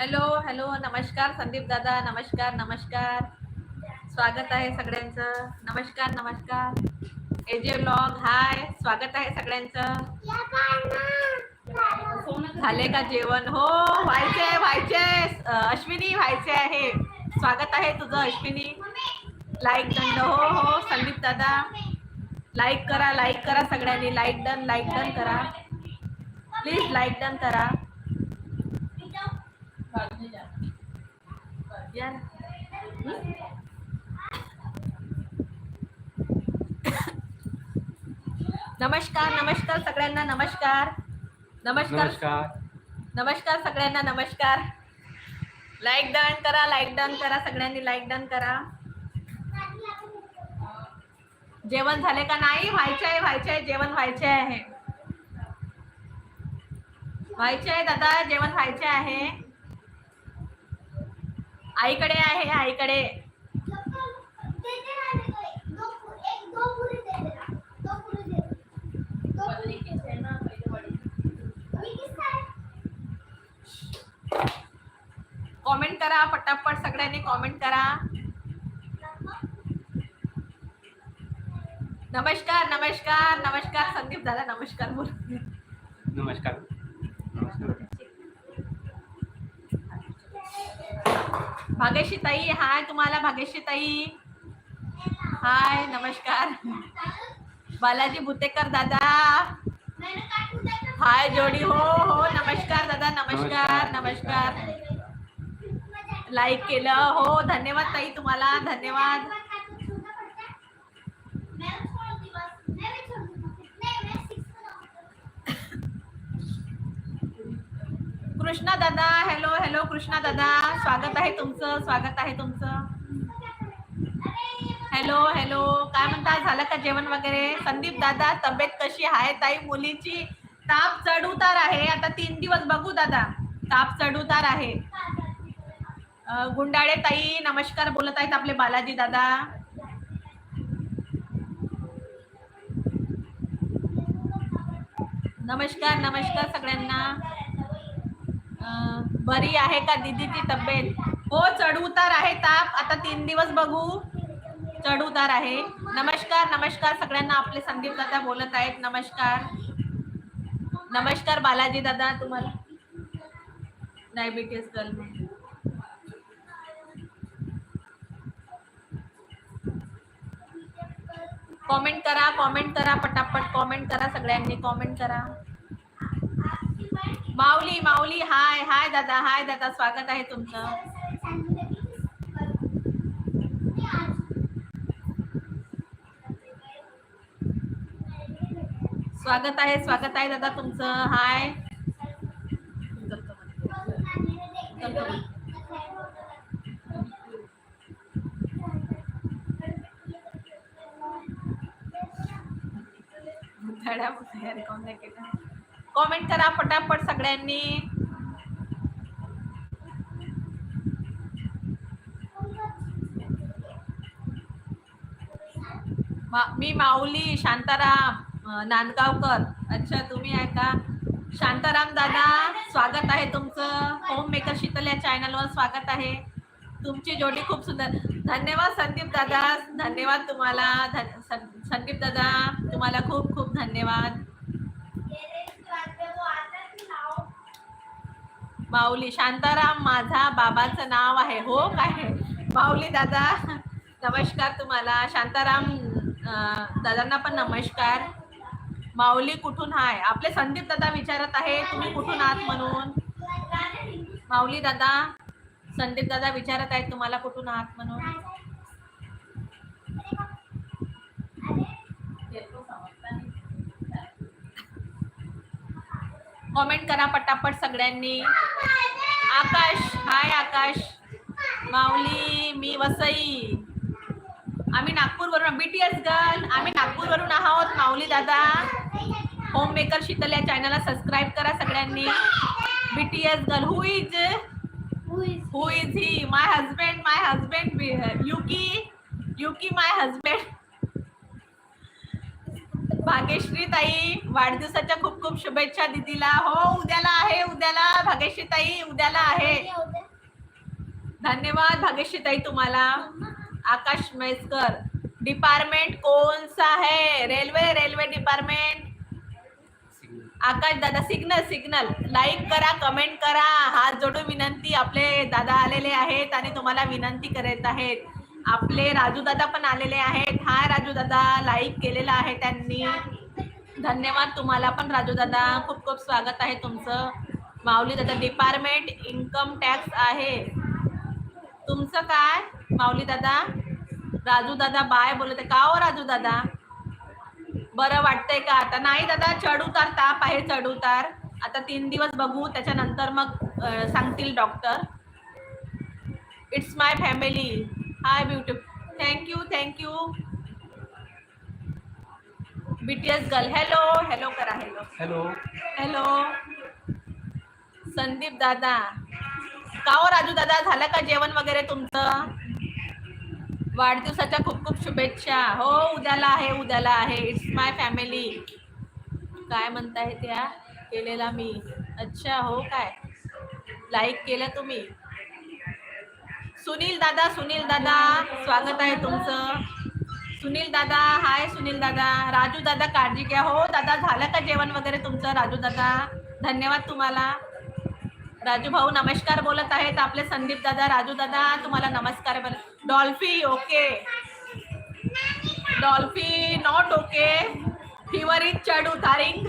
Hello hello नमस्कार संदीप दादा नमस्कार नमस्कार. स्वागत आहे सगळ्यांचं. नमस्कार नमस्कार. एजे ब्लॉग हाय स्वागत आहे सगळ्यांचं. झाले का जेवण? हो व्हायचे व्हायचे. अश्विनी व्हायचे आहे. स्वागत आहे तुझं अश्विनी. लाईक दंड हो हो संदीप दादा. लाईक करा लाईक करा सगळ्यांनी. लाईक डन लाईक डन करा. प्लीज लाईक डन करा. या? नमस्कार नमस्कार सगळ्यांना नमस्कार नमस्कार नमस्कार नमस्कार सगळ्यांना नमस्कार लाईक डन करा लाईक डन करा सगळ्यांनी लाईक डन करा. जेवण झाले का नाही? व्हायचे आहे व्हायचे आहे जेवण व्हायचे आहे. व्हायचे आहे दादा जेवण व्हायचे आहे. आईकडे आहे आईकडे. कॉमेंट करा पटापट सगळ्यांनी कॉमेंट करा. नमस्कार नमस्कार नमस्कार. संदीप दादा नमस्कार बोल. नमस्कार नमस्कार. भाग्यश्री ताई हाय तुम्हाला भाग्यश्री ताई. हाय नमस्कार. बालाजी भुतेकर दादा. हाय जोडी. हो हो नमस्कार दादा नमस्कार नमस्कार. लाईक केलं. हो धन्यवाद ताई तुम्हाला धन्यवाद. कृष्णा दादा हॅलो हॅलो कृष्णा दादा. स्वागत आहे तुमचं स्वागत आहे तुमचं. हॅलो हॅलो काय म्हणता झालं का जेवण वगैरे? संदीप दादा तब्येत कशी आहे ताई? मुलीची ताप चढ उतार आहे. आता तीन दिवस बघू दादा. ताप चढ उतार आहे गुंडाळे ताई नमस्कार बोलत आहेत आपले बालाजी दादा. नमस्कार नमस्कार सगळ्यांना. बरी आहे का दीदीची तब्येत? हो चढ उतार आहे ताप. आता तीन दिवस बघू. चढ उतार आहे. नमस्कार नमस्कार. सगळ्यांना आपले संदीप दादा बोलत आहेत. नमस्कार. नमस्कार बालाजी दादा तुम्हाला. डायबिटीस गर्ल कॉमेंट करा कॉमेंट करा पटापट कॉमेंट करा सगळ्यांनी कॉमेंट करा. माऊली माऊली हाय हाय दादा हाय दादा स्वागत आहे तुमचं. स्वागत आहे स्वागत आहे दादा तुमचं. हाय. कॉमेंट करा पटापट सगळ्यांनी. मा- मी माऊली शांताराम नांदगावकर. अच्छा तुम्ही आहे का? शांताराम दादा स्वागत आहे तुमचं. होम मेकर शीतल या चॅनलवर स्वागत आहे. तुमची जोडी खूप सुंदर. धन्यवाद संदीप दादा. धन्यवाद तुम्हाला. धन- सं- संदीप दादा तुम्हाला खूप खूप धन्यवाद. माऊली शांताराम माझा बाबाचं नाव आहे. हो काय? माऊली दादा नमस्कार तुम्हाला. शांताराम दादांना पण नमस्कार. माऊली कुठून आहे आपले संदीप दादा विचारत आहे तुम्ही कुठून आहात म्हणून? माऊली दादा संदीप दादा विचारत आहेत तुम्हाला कुठून आहात म्हणून? कॉमेंट करा पटापट सगळ्यांनी. आकाश हाय आकाश. माऊली मी वसई. आम्ही नागपूरवरून बीटीएस गर्ल आम्ही नागपूरवरून आहोत माऊली दादा. होम मेकर शीतल या चॅनलला सबस्क्राईब करा सगळ्यांनी. BTS girl who is who is he my husband my husband Yuki Yuki my husband Bhagyashree ताई वाढदिवसाच्या खूप खूप शुभेच्छा दीदीला. हो उद्याला आहे उद्याला. भाग्यश्री ताई उद्याला आहे. धन्यवाद भाग्यश्री ताई तुम्हाला. आकाश म्हैसकर डिपार्टमेंट कौन सा है रेल्वे रेल्वे डिपार्टमेंट. आकाश दादा सिग्नल सिग्नल. लाईक करा कमेंट करा. हात जोडून विनंती. आपले दादा आलेले आहेत आणि तुम्हाला विनंती करत आहेत. आपले राजू दादा पण आलेले आहेत. हाय राजू दादा लाईक केलेला आहे त्यांनी. धन्यवाद तुम्हाला पण राजू दादा खूप खूप स्वागत आहे तुमचं. माऊली दादा डिपार्टमेंट इन्कम टॅक्स आहे. तुमचं काय माऊली दादा? राजू दादा बाय बोलत का हो राजू दादा बरं वाटतंय का? आता नाही दादा चढ उतार ताप आहे चढ उतार. आता तीन दिवस बघू त्याच्यानंतर मग सांगतील doctor it's my family hi beauty thank you thank you BTS girl hello hello करा हॅलो हॅलो हॅलो संदीप दादा. का हो राजू दादा? झालं का जेवण वगैरे तुमचं? वाढदिवसाच्या खूप खूप शुभेच्छा. हो उद्याला आहे उद्याला आहे. इट्स माय फॅमिली काय म्हणताय त्या? केलेला मी. अच्छा हो काय? लाईक केलं तुम्ही? सुनील दादा सुनील दादा स्वागत आहे तुमचं. सुनील दादा हाय सुनील दादा. राजू दादा काळजी घ्या हो दादा झालं का जेवण वगैरे तुमचं राजू दादा? धन्यवाद तुम्हाला. राजू भाऊ नमस्कार बोलत आहेत आपले संदीप दादा राजू दादा तुम्हाला नमस्कार बोल डॉल्फी okay. डॉल्फी not okay fever is चढ उतारिंग.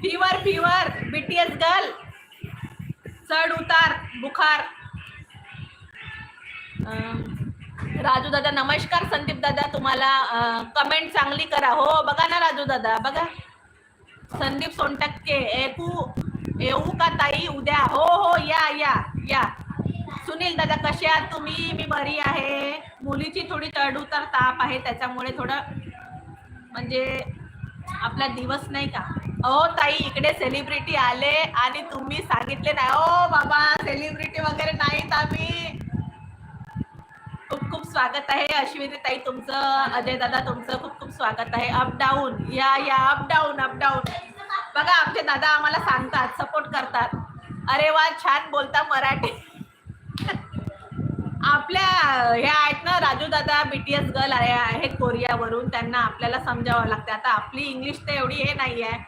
Fever fever. बीटीएस गर्ल चढ उतार बुखार. राजू दादा नमस्कार संदीप दादा तुम्हाला कमेंट चांगली करा. हो बघा ना राजू दादा बघा. संदीप सोनटक्के एकू येऊ का ताई उद्या? हो हो या या या. सुनील दादा कसे आहात तुम्ही? मी बरी आहे. मुलीची थोडी चढउतार ताप आहे त्याच्यामुळे थोडं म्हणजे आपला दिवस नाही का? हो ताई इकडे सेलिब्रिटी आले आणि तुम्ही सांगितले नाही. ओ बाबा सेलिब्रिटी वगैरे नाहीत आम्ही. स्वागत आहे. अश्विनी ताई तुमचं अजय दादा तुमचं खूप खूप स्वागत आहे. अप डाऊन या या अप डाऊन अप डाऊन बघा आमचे दादा आम्हाला सांगतात सपोर्ट करतात. अरे वा छान बोलता मराठी. आपल्या ह्या आहेत ना राजू दादा बीटीएस गर्ल आहेत कोरियावरून. त्यांना आपल्याला समजावं लागतं आता आपली इंग्लिश तर एवढी हे नाही आहे